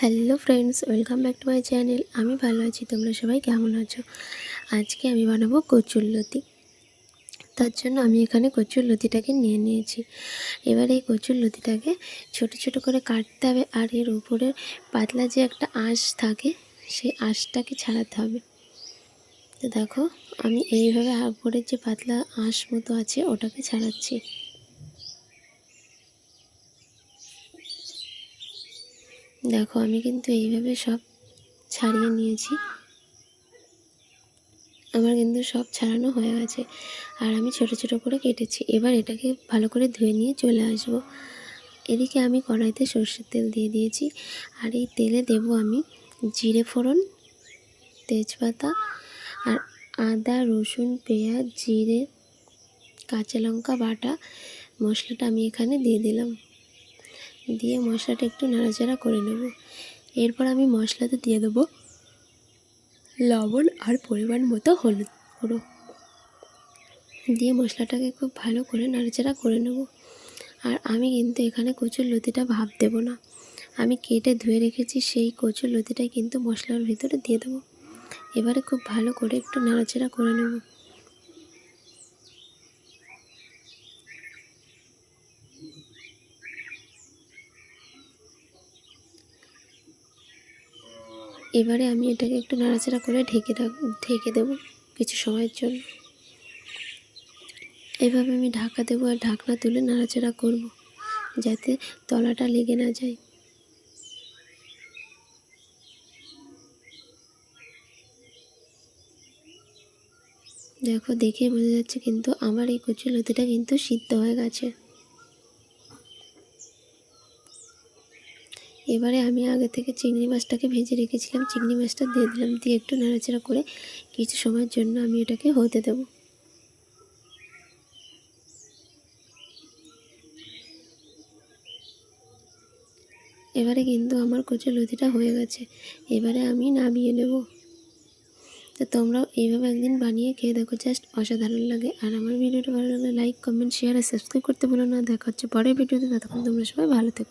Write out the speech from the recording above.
Hello friends, welcome back to my channel. আমি ভালো আছি, তোমরা সবাই কেমন আছো? আজকে আমি বানাবো কচুর লতি। তার জন্য আমি এখানে কচুর লতিটাকে নিয়ে নিয়েছি। এবার এই কচুর লতিটাকে ছোট ছোট করে কাটতে হবে আর এর উপরে পাতলা যে একটা আঁশ থাকে, সেই আঁশটাকে ছাড়াতে হবে। তো দেখো, আমি এইভাবে উপরের যে পাতলা আঁশ মতো আছে, ওটাকে ছাড়াচ্ছি। দেখো, আমি কিন্তু এইভাবে সব ছাড়িয়ে নিয়েছি। আমার কিন্তু সব ছাড়ানো হয়ে গেছে। আর আমি ছোট ছোট করে কেটেছি। এবার এটাকে ভালো করে ধুয়ে নিয়ে চলে আসব। এদিকে আমি কড়াইতে সর্ষের তেল দিয়ে দিয়েছি। আর এই তেলে দেব আমি জিরে ফোড়ন, তেজপাতা আর আদা, রসুন, পেঁয়াজ, জিরে, কাঁচা লঙ্কা বাটা। মশলাটা আমি এখানে দিয়ে দিলাম। দিয়ে মশলাটা একটু নাড়াচাড়া করে নেব। এরপর আমি মশলাতে দিয়ে দেবো লবণ আর পরিমাণ মতো হলুদ গুঁড়ো। দিয়ে মশলাটাকে খুব ভালো করে নাড়াচাড়া করে নেব। আর আমি কিন্তু এখানে কচুর লতিটা ভাব দেব না। আমি কেটে ধুয়ে রেখেছি, সেই কচুর লতিটাই কিন্তু মশলার ভিতরে দিয়ে দেবো। এবারে খুব ভালো করে একটু নাড়াচাড়া করে নেব। এবারে আমি এটাকে একটু নাড়াচাড়া করে ঢেকে ঢেকে দেবো কিছু সময়ের জন্য। এভাবে আমি ঢাকা দেবো আর ঢাকনা তুলে নাড়াচাড়া করব, যাতে তলাটা লেগে না যায়। দেখো দেখেই বোঝা যাচ্ছে কিন্তু আমার এই কচু লতিটা কিন্তু সিদ্ধ হয়ে গেছে। এবারে আমি আগে থেকে চিংড়ি মাছটাকে ভেজে রেখেছিলাম। চিংড়ি মাছটা দিয়ে দিলাম, দিয়ে একটু নাড়াচাড়া করে কিছু সময়ের জন্য আমি এটাকে হতে দেবো। এবারে কিন্তু আমার কচু লতিটা হয়ে গেছে। এবারে আমি নামিয়ে নেব। তো তোমরাও এইভাবে একদিন বানিয়ে খেয়ে দেখো, জাস্ট অসাধারণ লাগে। আর আমার ভিডিওটা ভালো লাগলে লাইক, কমেন্ট, শেয়ার আর সাবস্ক্রাইব করতে বলো না। দেখা হচ্ছে পরের ভিডিওতে, ততক্ষণ তোমরা সবাই ভালো থেকো।